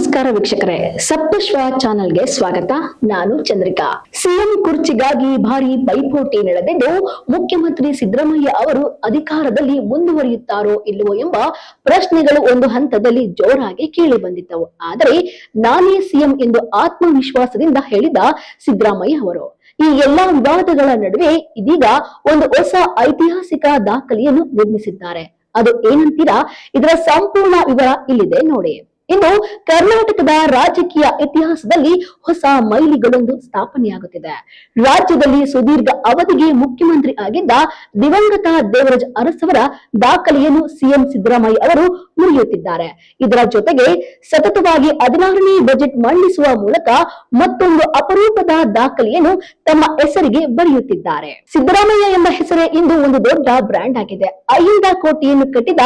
ನಮಸ್ಕಾರ ವೀಕ್ಷಕರೇ, ಸಪ್ತಶ್ವ ಚಾನೆಲ್ಗೆ ಸ್ವಾಗತ. ನಾನು ಚಂದ್ರಿಕಾ. ಸಿಎಂ ಕುರ್ಚಿಗಾಗಿ ಭಾರಿ ಪೈಪೋಟಿ ನಡೆದಿದ್ದು, ಮುಖ್ಯಮಂತ್ರಿ ಸಿದ್ದರಾಮಯ್ಯ ಅವರು ಅಧಿಕಾರದಲ್ಲಿ ಮುಂದುವರಿಯುತ್ತಾರೋ ಇಲ್ಲವೋ ಎಂಬ ಪ್ರಶ್ನೆಗಳು ಒಂದು ಹಂತದಲ್ಲಿ ಜೋರಾಗಿ ಕೇಳಿ ಬಂದಿದ್ದವು. ಆದರೆ, ನಾನೇ ಸಿಎಂ ಎಂದು ಆತ್ಮವಿಶ್ವಾಸದಿಂದ ಹೇಳಿದ ಸಿದ್ದರಾಮಯ್ಯ ಅವರು, ಈ ಎಲ್ಲಾ ವಿವಾದಗಳ ನಡುವೆ ಇದೀಗ ಒಂದು ಹೊಸ ಐತಿಹಾಸಿಕ ದಾಖಲೆಯನ್ನು ನಿರ್ಮಿಸಿದ್ದಾರೆ. ಅದು ಏನಂತೀರಾ? ಇದರ ಸಂಪೂರ್ಣ ವಿವರ ಇಲ್ಲಿದೆ ನೋಡಿ. ಇನ್ನು ಕರ್ನಾಟಕದ ರಾಜಕೀಯ ಇತಿಹಾಸದಲ್ಲಿ ಹೊಸ ಮೈಲಿಗಳೊಂದು ಸ್ಥಾಪನೆಯಾಗುತ್ತಿದೆ. ರಾಜ್ಯದಲ್ಲಿ ಸುದೀರ್ಘ ಅವಧಿಗೆ ಮುಖ್ಯಮಂತ್ರಿ ಆಗಿದ್ದ ದಿವಂಗತ ದೇವರಾಜ್ ಅರಸವರ ದಾಖಲೆಯನ್ನು ಸಿಎಂ ಸಿದ್ದರಾಮಯ್ಯ ಅವರು ಮುರಿಯುತ್ತಿದ್ದಾರೆ. ಇದರ ಜೊತೆಗೆ ಸತತವಾಗಿ ಹದಿನಾರನೇ ಬಜೆಟ್ ಮಂಡಿಸುವ ಮೂಲಕ ಮತ್ತೊಂದು ಅಪರೂಪದ ದಾಖಲೆಯನ್ನು ತಮ್ಮ ಹೆಸರಿಗೆ ಬರೆಯುತ್ತಿದ್ದಾರೆ. ಸಿದ್ದರಾಮಯ್ಯ ಎಂಬ ಹೆಸರೇ ಇಂದು ಒಂದು ದೊಡ್ಡ ಬ್ರ್ಯಾಂಡ್ ಆಗಿದೆ. ಐದ ಕೋಟಿಯನ್ನು ಕಟ್ಟಿದ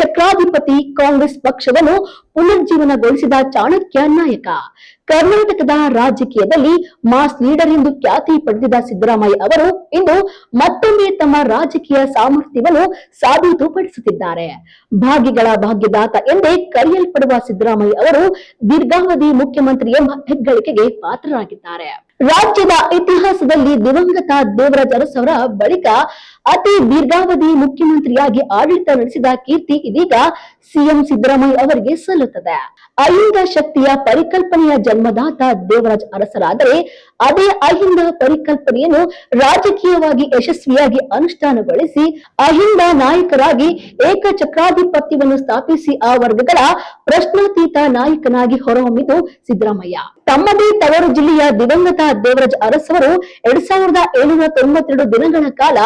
ಚಕ್ರಾಧಿಪತಿ ಕಾಂಗ್ರೆಸ್ ಪಕ್ಷವನ್ನು ಪುನರ್ಜೀವನಗೊಳಿಸಿದ ಚಾಣಕ್ಯ ನಾಯಕ. ಕರ್ನಾಟಕದ ರಾಜಕೀಯದಲ್ಲಿ ಮಾಸ್ ಲೀಡರ್ ಎಂದು ಖ್ಯಾತಿ ಪಡೆದಿದ್ದ ಸಿದ್ದರಾಮಯ್ಯ ಅವರು ಇಂದು ಮತ್ತೊಮ್ಮೆ ತಮ್ಮ ರಾಜಕೀಯ ಸಾಮರ್ಥ್ಯವನ್ನು ಸಾಬೀತುಪಡಿಸುತ್ತಿದ್ದಾರೆ. ಭಾಗ್ಯಗಳ ಭಾಗ್ಯದಾತ ಎಂದೇ ಕರೆಯಲ್ಪಡುವ ಸಿದ್ದರಾಮಯ್ಯ ಅವರು ದೀರ್ಘಾವಧಿ ಮುಖ್ಯಮಂತ್ರಿ ಎಂಬ ಹೆಗ್ಗಳಿಕೆಗೆ ಪಾತ್ರರಾಗಿದ್ದಾರೆ. ರಾಜ್ಯದ ಇತಿಹಾಸದಲ್ಲಿ ದಿವಂಗತ ದೇವರಾಜ್ ಅರಸ್ ಅವರ ಬಳಿಕ ಅತಿ ದೀರ್ಘಾವಧಿ ಮುಖ್ಯಮಂತ್ರಿಯಾಗಿ ಆಡಳಿತ ನಡೆಸಿದ ಕೀರ್ತಿ ಇದೀಗ ಸಿಎಂ ಸಿದ್ದರಾಮಯ್ಯ ಅವರಿಗೆ ಸಲ್ಲುತ್ತದೆ. ಅಹಿಂದ ಶಕ್ತಿಯ ಪರಿಕಲ್ಪನೆಯ ಜನ್ಮದಾತ ದೇವರಾಜ್ ಅರಸರಾದರೆ ಅದೇ ಅಹಿಂದ ಪರಿಕಲ್ಪನೆಯನ್ನು ರಾಜಕೀಯವಾಗಿ ಯಶಸ್ವಿಯಾಗಿ ಅನುಷ್ಠಾನಗೊಳಿಸಿ ಅಹಿಂದ ನಾಯಕರಾಗಿ ಏಕಚಕ್ರಾಧಿಪತ್ಯವನ್ನು ಸ್ಥಾಪಿಸಿ ಆ ವರ್ಗಗಳ ಪ್ರಶ್ನಾತೀತ ನಾಯಕನಾಗಿ ಹೊರಹೊಮ್ಮಿದ್ದು ಸಿದ್ದರಾಮಯ್ಯ. ತಮ್ಮದೇ ತವರು ಜಿಲ್ಲೆಯ ದಿವಂಗತ ದೇವರಾಜ್ ಅರಸವರು ಎರಡ್ ಸಾವಿರದ ಏಳುನೂರ ತೊಂಬತ್ತೆರಡು ದಿನಗಳ ಕಾಲ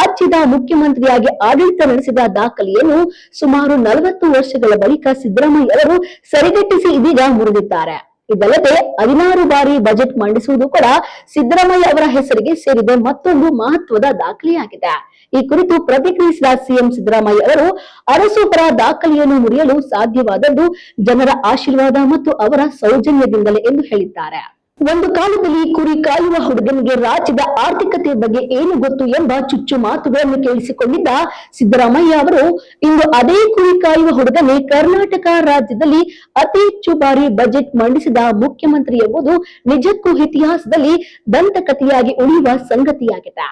ರಾಜ್ಯದ ಮುಖ್ಯಮಂತ್ರಿಯಾಗಿ ಆಡಳಿತ ನಡೆಸಿದ ದಾಖಲೆಯನ್ನು ಸುಮಾರು ನಲವತ್ತು ವರ್ಷಗಳ ಬಳಿಕ ಸಿದ್ದರಾಮಯ್ಯ ಅವರು ಸರಿಗಟ್ಟಿಸಿ ಇದೀಗ ಮುರಿದಿದ್ದಾರೆ. ಇದಲ್ಲದೆ ಹದಿನಾರು ಬಾರಿ ಬಜೆಟ್ ಮಂಡಿಸುವುದು ಕೂಡ ಸಿದ್ದರಾಮಯ್ಯ ಅವರ ಹೆಸರಿಗೆ ಸೇರಿದೆ ಮತ್ತೊಂದು ಮಹತ್ವದ ದಾಖಲೆಯಾಗಿದೆ. ಈ ಕುರಿತು ಪ್ರತಿಕ್ರಿಯಿಸಿದ ಸಿಎಂ ಸಿದ್ದರಾಮಯ್ಯ ಅವರು, ಅರಸು ಪರ ದಾಖಲೆಯನ್ನು ಮುರಿಯಲು ಸಾಧ್ಯವಾದದ್ದು ಜನರ ಆಶೀರ್ವಾದ ಮತ್ತು ಅವರ ಸೌಜನ್ಯದಿಂದಲೇ ಎಂದು ಹೇಳಿದ್ದಾರೆ. ಒಂದು ಕಾಲದಲ್ಲಿ ಕುರಿ ಕಾಯುವ ಹುಡುಗನಿಗೆ ರಾಜ್ಯದ ಆರ್ಥಿಕತೆ ಬಗ್ಗೆ ಏನು ಗೊತ್ತು ಎಂಬ ಚುಚ್ಚು ಮಾತುಗಳನ್ನು ಕೇಳಿಸಿಕೊಂಡಿದ್ದ ಸಿದ್ದರಾಮಯ್ಯ ಅವರು, ಇಂದು ಅದೇ ಕುರಿ ಕಾಯುವ ಹುಡುಗನೇ ಕರ್ನಾಟಕ ರಾಜ್ಯದಲ್ಲಿ ಅತಿ ಹೆಚ್ಚು ಬಾರಿ ಬಜೆಟ್ ಮಂಡಿಸಿದ ಮುಖ್ಯಮಂತ್ರಿ ಎಂಬುದು ನಿಜಕ್ಕೂ ಇತಿಹಾಸದಲ್ಲಿ ದಂತಕಥೆಯಾಗಿ ಉಳಿಯುವ ಸಂಗತಿಯಾಗಿದೆ.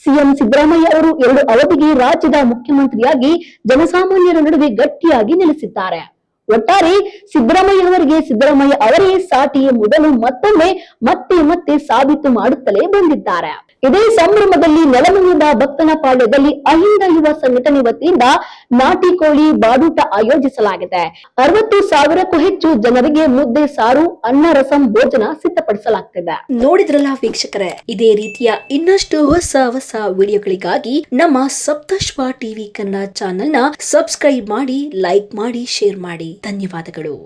ಸಿಎಂ ಸಿದ್ದರಾಮಯ್ಯ ಅವರು ಎರಡು ಅವಧಿಗೆ ರಾಜ್ಯದ ಮುಖ್ಯಮಂತ್ರಿಯಾಗಿ ಜನಸಾಮಾನ್ಯರ ನಡುವೆ ಗಟ್ಟಿಯಾಗಿ ನೆಲೆಸಿದ್ದಾರೆ. ಒಟ್ಟಾರೆ ಸಿದ್ದರಾಮಯ್ಯ ಅವರಿಗೆ ಸಿದ್ದರಾಮಯ್ಯ ಅವರೇ ಸಾಟಿಯ ಮೊದಲು ಮತ್ತೊಮ್ಮೆ ಮತ್ತೆ ಮತ್ತೆ ಸಾಬೀತು ಮಾಡುತ್ತಲೇ ಬಂದಿದ್ದಾರೆ. ಇದೇ ಸಂಭ್ರಮದಲ್ಲಿ ನೆಲಮಂಗಲದ ಭಕ್ತನ ಪಾಳ್ಯದಲ್ಲಿ ಅಹಿಂದ ಯುವ ಸಂಘಟನೆ ವತಿಯಿಂದ ನಾಟಿ ಕೋಳಿ ಬಾಡೂಟ ಆಯೋಜಿಸಲಾಗಿದೆ. ಅರವತ್ತು ಸಾವಿರಕ್ಕೂ ಹೆಚ್ಚು ಜನರಿಗೆ ಮುದ್ದೆ, ಸಾರು, ಅನ್ನ, ರಸಂ, ಭೋಜನ ಸಿದ್ಧಪಡಿಸಲಾಗ್ತಿದೆ. ನೋಡಿದ್ರಲ್ಲ ವೀಕ್ಷಕರೇ, ಇದೇ ರೀತಿಯ ಇನ್ನಷ್ಟು ಹೊಸ ಹೊಸ ವಿಡಿಯೋಗಳಿಗಾಗಿ ನಮ್ಮ ಸಪ್ತಶ್ವ ಟಿವಿ ಕನ್ನಡ ಚಾನೆಲ್ನ ಸಬ್ಸ್ಕ್ರೈಬ್ ಮಾಡಿ, ಲೈಕ್ ಮಾಡಿ, ಶೇರ್ ಮಾಡಿ. ಧನ್ಯವಾದಗಳು.